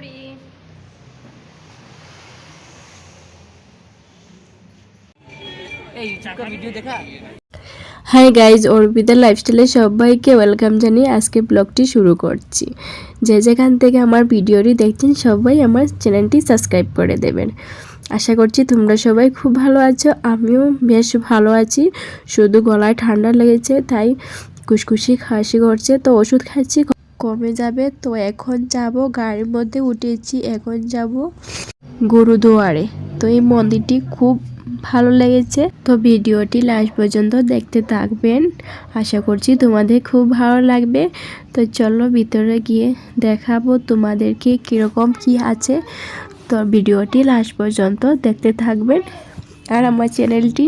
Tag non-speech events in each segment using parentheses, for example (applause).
করি। এই চাকা ভিডিও দেখা। হাই গাইজ অর্পিতার লাইফস্টাইলে সবাইকে ওয়েলকাম জানিয়ে আজকে ব্লগটি শুরু করছি। যে যেখান থেকে আমার ভিডিওটি দেখছেন সবাই আমার চ্যানেলটি সাবস্ক্রাইব করে দেবেন। আশা করছি তোমরা সবাই খুব ভালো আছো আমিও বেশ ভালো আছি। শুধু গলায় ঠান্ডা লেগেছে তাই খুশখুশি খাসি করছে তো ওষুধ খাচ্ছি। কমে যাবে। তো এখন যাব, গাড়ির মধ্যে উঠেছি, এখন যাব গুরুদুয়ারে। তো এই মন্দিরটি খুব ভালো লেগেছে। তো ভিডিওটি লাস্ট পর্যন্ত দেখতে থাকবেন। আশা করছি তোমাদের খুব ভালো লাগবে। তো চলো ভিতরে গিয়ে দেখাবো তোমাদেরকে কীরকম কি আছে। তো ভিডিওটি লাস্ট পর্যন্ত দেখতে থাকবেন। আর আমার চ্যানেলটি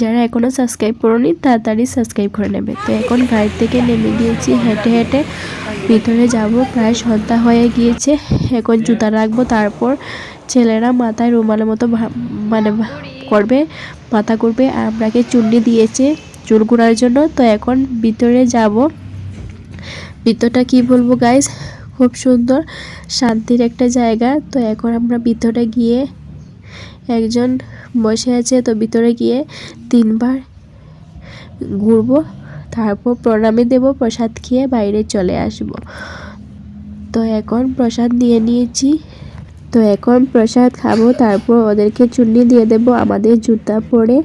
যারা এখনও সাবস্ক্রাইব করোনি, তাড়াতাড়ি সাবস্ক্রাইব করে নেবে। তো এখন গাড়ি থেকে নেমে গিয়েছি হেঁটে হেঁটে। ভিতরে যাব, প্রায় সন্ধ্যা হয়ে গিয়েছে। এখন জুতা রাখব, তারপর ছেলেরা মাথায় রুমালের মতো মানে করবে, মাথা করবে আর আপনাকে চুন্নি দিয়েছে চুল ঘোরার জন্য। তো এখন ভিতরে যাব। ভিতরটা কি বলব গাইস খুব সুন্দর, শান্তির একটা জায়গা। তো এখন আমরা ভিতরে গিয়ে একজন বসে আছে, তো ভিতরে গিয়ে তিনবার ঘুরবো। তারপর প্রণামী দেব, প্রসাদ খেয়ে বাইরে চলে আসব। তো এখন প্রসাদ নিয়ে নিয়েছি। তো এখন প্রসাদ খাব, তারপর ওদেরকে চুন্নি দিয়ে দেব আমাদের জুতা পরে।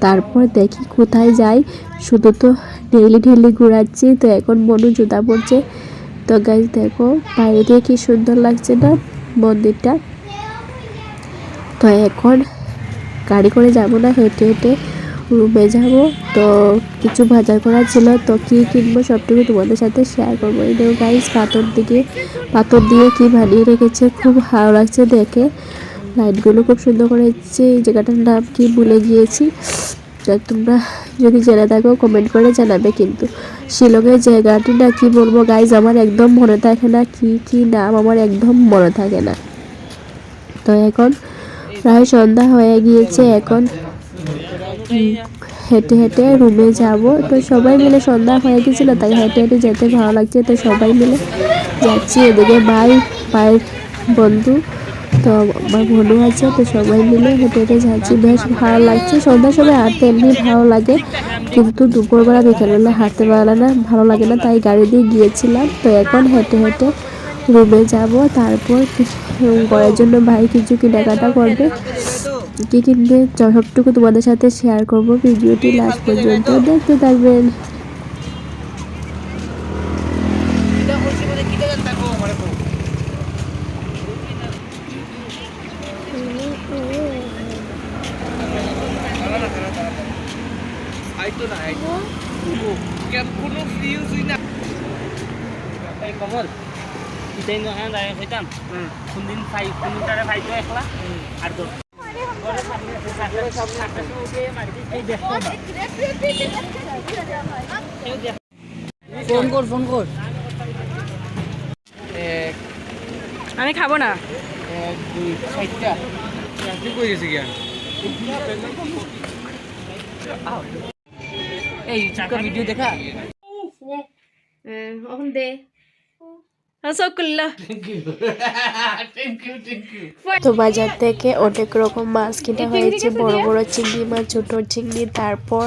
তারপর দেখি কোথায় যাই। শুধু তো ঢেলি ঢেলি ঘুরাচ্ছি, তো এখন মনু জুতা পরছে। তো গাছ দেখো, বাইরে দিয়ে কি সুন্দর লাগছে না মন্দিরটা। তো এখন গাড়ি করে যাব না, হেঁটে হেঁটে। রুমে যাব তো কিছু বাজার করা ছিল, তো কী কিনবো সবটুকু তোমাদের সাথে শেয়ার করব। দেখো গাইস পাথর দিকে, পাথর দিয়ে কি বানিয়ে রেখেছে, খুব ভালো লাগছে দেখে। লাইটগুলো খুব সুন্দর করেছে এই জায়গাটার নাম কি ভুলে গিয়েছি। তোমরা যদি জেনে থাকো কমেন্ট করে জানাবে কিন্তু। শিলংয়ের জায়গাটি না কি বলব গাইজ আমার একদম মনে থাকে না কি কি নাম আমার একদম মনে থাকে না। তো এখন প্রায় সন্ধ্যা হয়ে গিয়েছে, এখন হেঁটে হেঁটে রুমে যাব। তো সবাই মিলে সন্ধ্যা হয়ে গেছিল, তাই হেঁটে হেঁটে যেতে ভালো লাগছে। তো সবাই মিলে যাচ্ছি এদিকে ভাই ভাইয়ের বন্ধু, তো আমার বন্ধু আছে, তো সবাই মিলে হেঁটে হেঁটে যাচ্ছি। বেশ ভালো লাগছে। সন্ধ্যার সময় হাঁটতে এমনি ভালো লাগে, কিন্তু দুপুরবেলা বিকেলবেলা হাঁটতে পারলে না, ভালো লাগে না, তাই গাড়ি দিয়ে গিয়েছিলাম। তো এখন হেঁটে হেঁটে রুমে যাব তারপর করার জন্য ভাই কিছু কেনাকাটা করবে। কি কিনবে সবটুকু তোমাদের সাথে শেয়ার করব ভিডিওটি লাস্ট পর্যন্ত দেখতে থাকবেন। মানে কেন কোনো ফিউজ না। কমল ইতাই না হ্যাঁ দাঁড়িয়ে খাইতাম কোনদিন খাই কোনদিন তারা খাইতো একলা। আর তো ফোন কর ফোন কর আমি খাব না। এক দুই চারটা তুই কই গেছি গিয়া এই চাকা ভিডিও দেখা? এখন দে। (laughs) তো বাজার থেকে অনেক রকম মাছ কিনা হয়েছে বড় বড় চিংড়ি মাছ ছোট চিংড়ি তারপর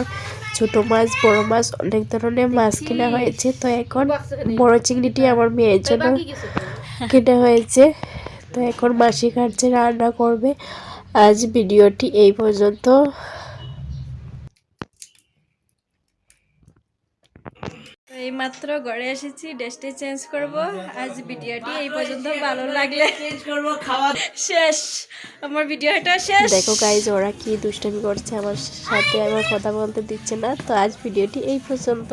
ছোট মাছ বড় মাছ অনেক ধরনের মাছ কিনা হয়েছে। তো এখন বড় চিংড়িটি আমার মেয়ের জন্য কেনা হয়েছে। তো এখন মাসি কাটছে রান্না করবে। আজ ভিডিওটি এই পর্যন্ত। এই মাত্র ঘরে এসেছি ড্রেসটি চেঞ্জ করব। আজ ভিডিওটি এই পর্যন্ত ভালো লাগলে চেঞ্জ করব খাওয়া শেষ। আমার ভিডিওটা শেষ। দেখো গাইজ ওরা কি দুষ্টামি করছে আমার সাথে আমার কথা বলতে দিচ্ছে না তো আজ ভিডিওটি এই পর্যন্ত।